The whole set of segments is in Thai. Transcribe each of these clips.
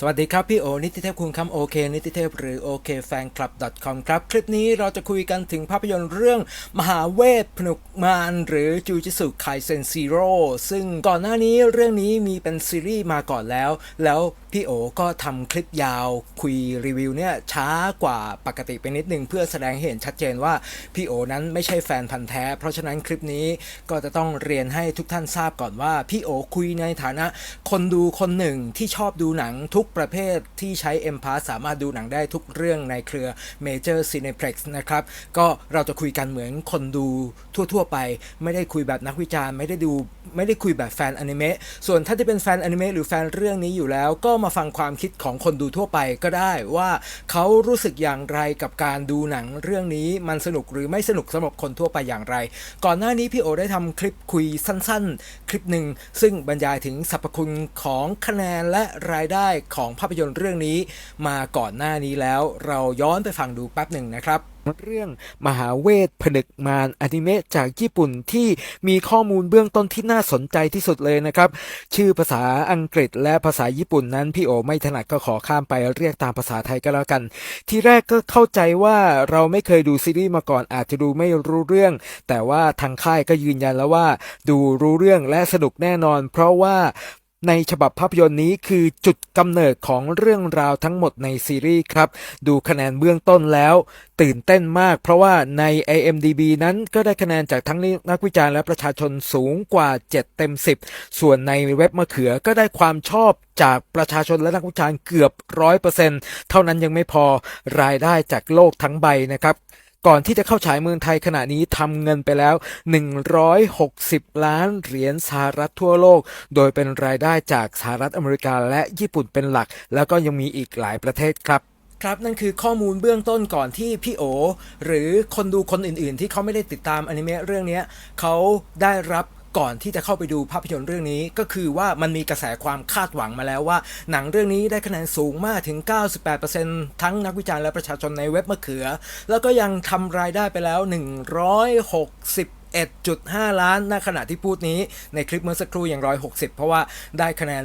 สวัสดีครับ พี่โอ นิติเทพคุณคำโอเคนิติเทพหรือโอเคแฟนคลับ .com ครับ คลิปนี้เราจะคุยกันถึงภาพยนตร์เรื่องมหาเวทผนุกมารหรือจูจิสุไคเซนซีโร่ซึ่งก่อนหน้านี้เรื่องนี้มีเป็นซีรีส์มาก่อนแล้ว แล้วพี่โอก็ทำคลิปยาวคุยรีวิวเนี่ยช้ากว่าปกติไปนิดนึง เพื่อแสดงเห็นชัดเจนว่า พี่โอนั้นไม่ใช่แฟนพันธ์แท้ เพราะฉะนั้นคลิปนี้ก็จะต้องเรียนให้ทุกท่านทราบก่อนว่าพี่โอคุยในฐานะ คนดูคนหนึ่งที่ชอบดูหนังทุกประเภทที่ใช้ M Pass สามารถดูหนังได้ทุกเรื่องในเครือ Major Cineplex นะครับ ก็เราจะคุยกันเหมือนคนดูทั่ว ๆ ไป ไม่ได้คุยแบบนักวิจารณ์ ไม่ได้ดูไม่ได้คุยแบบแฟนอนิเมะส่วนถ้าที่เป็นแฟนอนิเมะหรือแฟนเรื่องนี้อยู่แล้ว ก็มาฟังความคิดของคนดูทั่วไปก็ได้ว่าเขารู้สึกอย่างไรกับการดูหนังเรื่องนี้มันสนุกหรือไม่สนุกสำหรับคนทั่วไปอย่างไร ก่อนหน้านี้พี่โอได้ทำคลิปคุยสั้นๆ คลิปหนึ่งซึ่งบรรยายถึงสรรพคุณของคะแนนและรายได้ของภาพยนตร์เรื่องนี้มาก่อนหน้านี้แล้ว เราย้อนไปฟังดูแป๊บหนึ่งนะครับเรื่องมหาเวทผนึกมารอนิเมะจากญี่ปุ่นที่มีข้อมูลเบื้องต้นที่น่าสนใจที่สุดเลยนะครับ ชื่อภาษาอังกฤษและภาษาญี่ปุ่นนั้นพี่โอไม่ถนัดก็ขอข้ามไปเรียกตามภาษาไทยก็แล้วกัน ทีแรกก็เข้าใจว่าเราไม่เคยดูซีรีส์มาก่อนอาจจะดูไม่รู้เรื่อง แต่ว่าทางค่ายก็ยืนยันแล้วว่า ดูรู้เรื่องและสนุกแน่นอน เพราะว่า ในฉบับภาพยนตร์นี้คือจุดกำเนิดของเรื่องราวทั้งหมดในซีรีส์ครับ ดูคะแนนเบื้องต้นแล้ว ตื่นเต้นมาก เพราะว่าใน IMDB นั้นก็ได้คะแนนจากทั้งนักวิจารณ์และประชาชนสูงกว่า 7 เต็ม 10 ส่วนในเว็บมะเขือก็ได้ความชอบจากประชาชนและนักวิจารณ์เกือบร้อยเปอร์เซนต์เท่านั้นยังไม่พอรายได้จากโลกทั้งใบนะครับ ก่อนที่จะเข้าฉายเมืองไทยขณะนี้ทำเงินไปแล้ว 160 ล้านเหรียญสหรัฐทั่วโลก โดยเป็นรายได้จากสหรัฐอเมริกาและญี่ปุ่นเป็นหลัก แล้วก็ยังมีอีกหลายประเทศครับครับนั่นคือข้อมูลเบื้องต้นก่อนที่พี่โอ หรือคนดูคนอื่นๆ ที่เขาไม่ได้ติดตามอนิเมะเรื่องนี้เขาได้รับ ก่อนที่จะเข้าไปดูภาพยนตร์เรื่องนี้ ก็คือว่ามันมีกระแสความคาดหวังมาแล้วว่า หนังเรื่องนี้ได้คะแนนสูงมากถึง 98%ทั้งนักวิจารณ์และประชาชนในเว็บมะเขือ แล้วก็ยังทำรายได้ไปแล้ว 160 1.5 ล้านณขณะที่พูดนี้ในคลิปเมื่อสักครู่อย่าง160 เพราะว่าได้คะแนน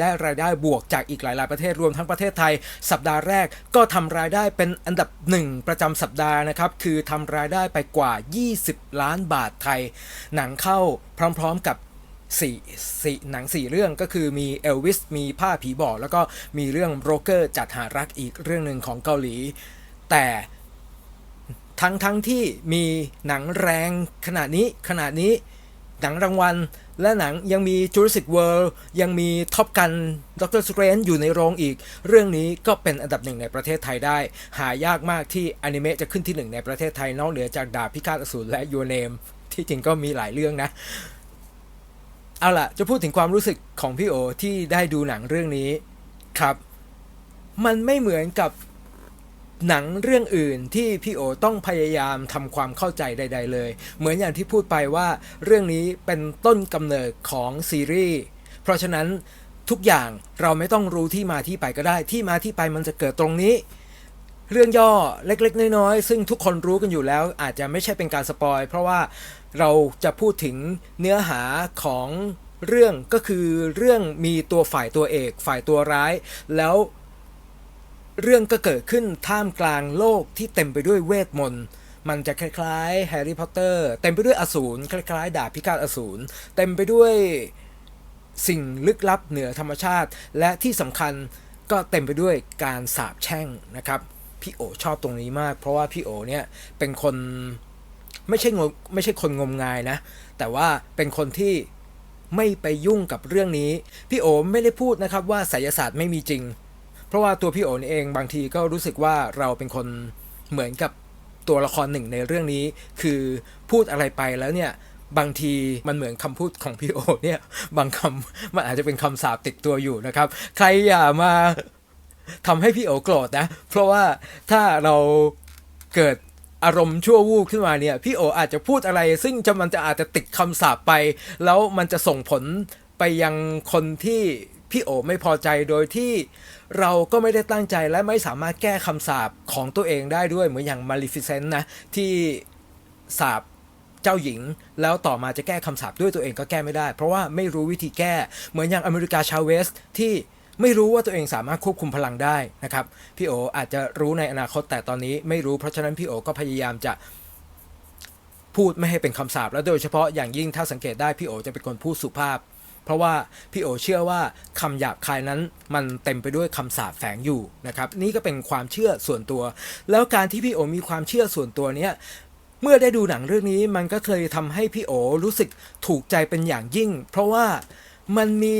ได้รายได้บวกจากอีกหลาย ๆ ประเทศรวมทั้งประเทศไทย สัปดาห์แรกก็ทำรายได้เป็นอันดับหนึ่งประจำสัปดาห์นะครับ คือทำรายได้ไปกว่า 20 ล้านบาทไทย หนังเข้าพร้อม ๆ กับสี่สี่หนังสี่เรื่องก็คือมีเอลวิสมีผ้าผีบอกแล้วก็มีเรื่องโบรกเกอร์จัดหารักอีกเรื่องหนึ่งของเกาหลี แต่ ทั้งทั้งที่มีหนังแรงขนาดนี้ขนาดนี้หนังรางวัล และหนังยังมี Jurassic World ยังมีท็อปกันด็อกเตอร์สเตรนอยู่ในโรงอีก เรื่องนี้ก็เป็นอันดับหนึ่งในประเทศไทยได้ หายากมากที่อนิเมะจะขึ้นที่หนึ่งในประเทศไทย นอกเหนือจากดาบพิฆาตอสูรและ Your Name ที่จริงก็มีหลายเรื่องนะ เอาล่ะ จะพูดถึงความรู้สึกของพี่โอที่ได้ดูหนังเรื่องนี้ครับ มันไม่เหมือนกับ หนังเรื่องอื่นที่พี่โอต้องพยายามทำความเข้าใจใด ๆ เลย เหมือนอย่างที่พูดไปว่าเรื่องนี้เป็นต้นกำเนิดของซีรีส์ เพราะฉะนั้นทุกอย่างเราไม่ต้องรู้ที่มาที่ไปก็ได้ ที่มาที่ไปมันจะเกิดตรงนี้ เรื่องย่อเล็กๆ น้อยๆ ซึ่งทุกคนรู้กันอยู่แล้ว อาจจะไม่ใช่เป็นการสปอยเพราะว่าเราจะพูดถึงเนื้อหาของเรื่องก็คือเรื่องมีตัวฝ่ายตัวเอก ฝ่ายตัวร้าย แล้ว เรื่องก็เกิดขึ้นท่ามกลางโลกที่เต็มไปด้วยเวทมนต์มันจะคล้ายๆแฮร์รี่พอตเตอร์เต็มไปด้วยอสูรคล้ายๆ ดาบพิฆาตอสูรเต็มไปด้วยสิ่งลึกลับเหนือธรรมชาติ และที่สำคัญก็เต็มไปด้วยการสาบแช่งนะครับพี่โอชอบตรงนี้มาก เพราะว่าพี่โอเนี่ยเป็นคนไม่ใช่งไม่ใช่คนงมงายนะ แต่ว่าเป็นคนที่ไม่ไปยุ่งกับเรื่องนี้ พี่โอไม่ได้พูดนะครับว่าไสยศาสตร์ไม่มีจริง เพราะว่าตัวพี่โอนเองบางทีก็รู้สึกว่าเราเป็นคนเหมือนกับตัวละครหนึ่งในเรื่องนี้ คือพูดอะไรไปแล้วเนี่ยบางทีมันเหมือนคำพูดของพี่โอเนี่ยบางคำมันอาจจะเป็นคำสาปติดตัวอยู่นะครับ ใครอย่ามาทำให้พี่โอโกรธนะ เพราะว่าถ้าเราเกิดอารมณ์ชั่ววูบขึ้นมาเนี่ยพี่โออาจจะพูดอะไร ซึ่งจะมันจะอาจจะติดคำสาปไป แล้วมันจะส่งผลไปยังคนที่ พี่โอไม่พอใจโดยที่เราก็ไม่ได้ตั้งใจและไม่สามารถแก้คำสาปของตัวเองได้ด้วยเหมือนอย่าง Maleficent นะที่สาปเจ้าหญิง แล้วต่อมาจะแก้คำสาปด้วยตัวเองก็แก้ไม่ได้ เพราะว่าไม่รู้วิธีแก้เหมือนอย่างอเมริกาชาเวสที่ไม่รู้ว่าตัวเองสามารถควบคุมพลังได้นะครับพี่โออาจจะรู้ในอนาคตแต่ตอนนี้ไม่รู้เพราะฉะนั้นพี่โอก็พยายามจะพูดไม่ให้เป็นคำสาปและโดยเฉพาะอย่างยิ่งถ้าสังเกตได้พี่โอจะเป็นคนพูดสุภาพ เพราะว่าพี่โอเชื่อว่าคำหยาบคายนั้นมันเต็มไปด้วยคำสาปแฝงอยู่นะครับ นี่ก็เป็นความเชื่อส่วนตัว แล้วการที่พี่โอมีความเชื่อส่วนตัวเนี้ยเมื่อได้ดูหนังเรื่องนี้มันก็เคยทำให้พี่โอรู้สึกถูกใจเป็นอย่างยิ่ง เพราะว่ามันมี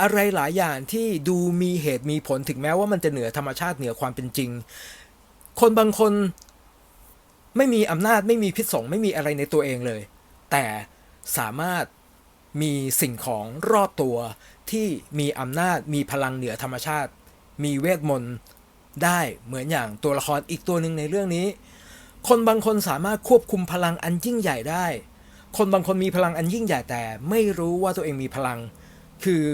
อะไรหลายอย่างที่ดูมีเหตุมีผลถึงแม้ว่ามันจะเหนือธรรมชาติเหนือความเป็นจริง คนบางคนไม่มีอำนาจไม่มีพิษสงไม่มีอะไรในตัวเองเลย แต่สามารถ มีสิ่งของรอบตัวที่มีอำนาจมีพลังเหนือธรรมชาติ มีเวทมนต์ได้เหมือนอย่างตัวละครอีกตัวหนึ่งในเรื่องนี้ คนบางคนสามารถควบคุมพลังอันยิ่งใหญ่ได้ คนบางคนมีพลังอันยิ่งใหญ่แต่ ไม่รู้ว่าตัวเองมีพลัง คือ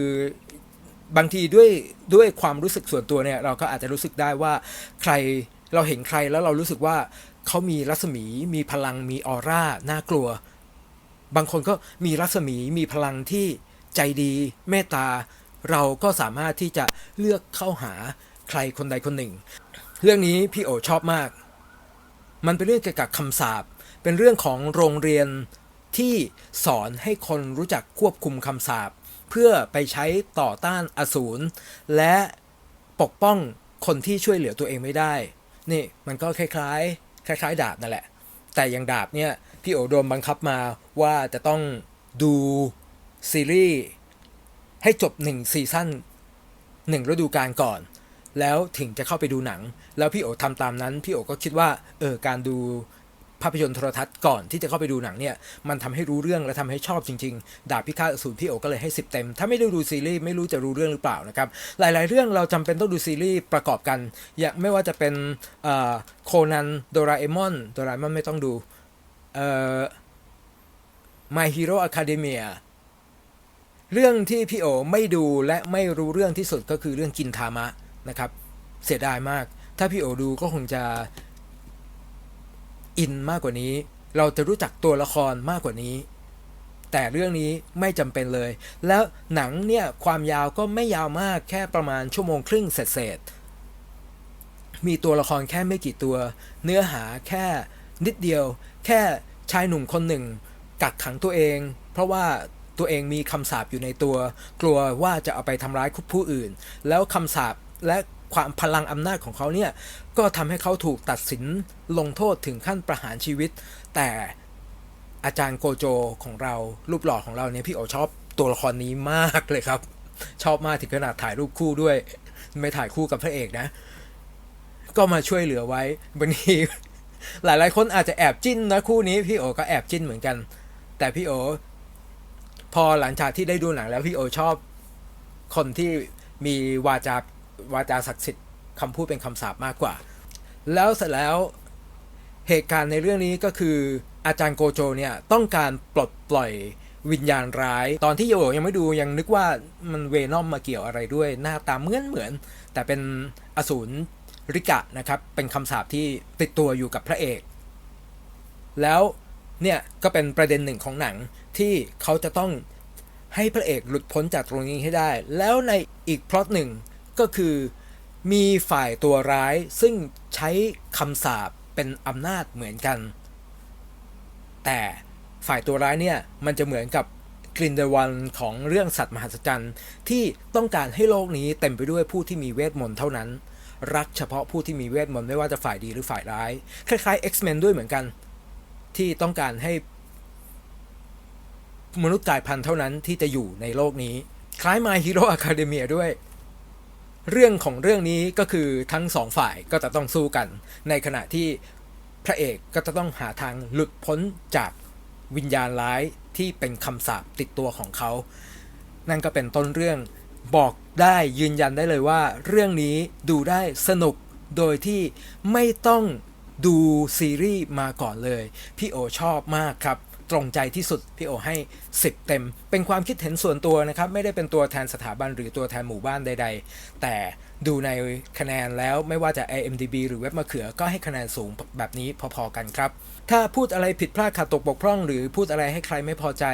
บางทีด้วยด้วยความรู้สึกส่วนตัวเนี่ยเราก็อาจจะรู้สึกได้ว่าใครเราเห็นใครแล้วเรารู้สึกว่าเขามีรัศมี มีพลังมีออร่าน่ากลัว บางคนก็มีรัศมีมีพลังที่ใจดีเมตตา เราก็สามารถที่จะเลือกเข้าหาใครคนใดคนหนึ่ง เรื่องนี้พี่โอชอบมาก มันเป็นเรื่องเกี่ยวกับคำสาปเป็นเรื่องของโรงเรียนที่สอนให้คนรู้จักควบคุมคำสาปเพื่อไปใช้ต่อต้านอสูรและปกป้องคนที่ช่วยเหลือตัวเองไม่ได้ นี่มันก็คล้ายๆ คล้าย ๆ ดาบนั่นแหละ แต่อย่างดาบเนี่ย พี่โอโดนบังคับมาว่าจะต้องดูซีรีส์ให้จบหนึ่งซีซั่นหนึ่งฤดูกาลก่อน แล้วถึงจะเข้าไปดูหนัง แล้วพี่โอทำตามนั้น พี่โอก็คิดว่าเออการดูภาพยนตร์โทรทัศน์ก่อนที่จะเข้าไปดูหนังเนี่ย มันทำให้รู้เรื่องและทำให้ชอบจริงๆ ดาบพิฆาตอสูรพี่โอก็เลยให้ 10 เต็ม ถ้าไม่ได้ดูซีรีส์ไม่รู้จะรู้เรื่องหรือเปล่านะครับ หลายๆเรื่องเราจำเป็นต้องดูซีรีส์ประกอบกัน อย่างไม่ว่าจะเป็นโคนันโดราเอมอนโดราเอมอนไม่ต้องดู เอ่อ My Hero Academia เรื่องที่พี่โอไม่ดูและไม่รู้เรื่องที่สุดก็คือเรื่องกินทามะนะครับ เสียดายมาก ถ้าพี่โอดูก็คงจะอินมากกว่านี้ เราจะรู้จักตัวละครมากกว่านี้ แต่เรื่องนี้ไม่จำเป็นเลย แล้วหนังเนี่ยความยาวก็ไม่ยาวมากแค่ประมาณชั่วโมงครึ่งเศษๆมีตัวละครแค่ไม่กี่ตัว เนื้อหาแค่ นิดเดียว แค่ชายหนุ่มคนหนึ่ง กักขังตัวเอง เพราะว่าตัวเองมีคำสาปอยู่ในตัว กลัวว่าจะเอาไปทำร้ายผู้อื่น แล้วคำสาปและความพลังอำนาจของเขาเนี่ย ก็ทำให้เขาถูกตัดสินลงโทษถึงขั้นประหารชีวิต แต่อาจารย์โกโจของเรารูปหล่อของเราเนี่ยพี่โอชอบตัวละครนี้มากเลยครับ ชอบมากถึงขนาดถ่ายรูปคู่ด้วย ไม่ถ่ายคู่กับพระเอกนะ ก็มาช่วยเหลือไว้บางที หลายๆคนอาจจะแอบจิ้นนะคู่นี้พี่โอก็แอบจิ้นเหมือนกัน แต่พี่โอ พอหลังจากที่ได้ดูหนังแล้วพี่โอชอบ คนที่มีวาจาวาจาศักดิ์สิทธิ์คำพูดเป็นคำสาปมากกว่า แล้วเสร็จแล้วเหตุการณ์ในเรื่องนี้ก็คืออาจารย์โกโจเนี่ยต้องการปลดปล่อยวิญญาณร้าย ตอนที่โยโยังไม่ดูยังนึกว่ามันเวนอมมาเกี่ยวอะไรด้วย หน้าตาเหมือนเหมือน แต่เป็นอสูร ริกะนะครับ เป็นคำสาปที่ติดตัวอยู่กับพระเอก แล้วเนี่ยก็เป็นประเด็นหนึ่งของหนังที่เขาจะต้องให้พระเอกหลุดพ้นจากตรงนี้ให้ได้ แล้วในอีกพล็อตหนึ่งก็คือมีฝ่ายตัวร้ายซึ่งใช้คำสาปเป็นอำนาจเหมือนกัน แต่ฝ่ายตัวร้ายเนี่ยมันจะเหมือนกับกลินเดวันของเรื่องสัตว์มหัศจรรย์ที่ต้องการให้โลกนี้เต็มไปด้วยผู้ที่มีเวทมนต์เท่านั้น รักเฉพาะผู้ที่มีเวทมนต์ไม่ว่าจะฝ่ายดีหรือฝ่ายร้าย คล้ายๆ X-Men ด้วยเหมือนกัน ที่ต้องการให้ มนุษย์กายพันธุ์เท่านั้นที่จะอยู่ในโลกนี้ คล้าย My Hero Academia ด้วย เรื่องของเรื่องนี้ก็คือทั้งสองฝ่ายก็จะต้องสู้กัน ในขณะที่พระเอกก็จะต้องหาทางหลุดพ้นจากวิญญาณร้ายที่เป็นคำสาปติดตัวของเขา นั่นก็เป็นต้นเรื่อง บอกได้ยืนยันได้เลยว่า เรื่องนี้ดูได้สนุกโดยที่ไม่ต้องดูซีรีส์มาก่อนเลย พี่โอชอบมากครับ ตรงใจที่สุด พี่โอให้ 10 เต็ม เป็นความคิดเห็นส่วนตัวนะครับ ไม่ได้เป็นตัวแทนสถาบันหรือตัวแทนหมู่บ้านใด ๆ แต่ดูในคะแนนแล้วไม่ว่าจะ IMDB หรือเว็บมะเขือก็ให้คะแนนสูงแบบนี้พอๆกันครับ ถ้าพูดอะไรผิดพลาดขาดตกบกพร่อง หรือพูดอะไรให้ใครไม่พอใจ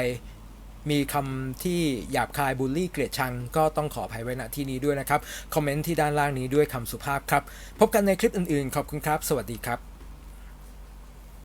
มีคำที่หยาบคายบูลลี่เกลียดชัง ก็ต้องขออภัยไว้ณที่นี้ด้วยนะครับ คอมเมนต์ที่ด้านล่างนี้ด้วยคำสุภาพครับ พบกันในคลิปอื่นๆ ขอบคุณครับ สวัสดีครับ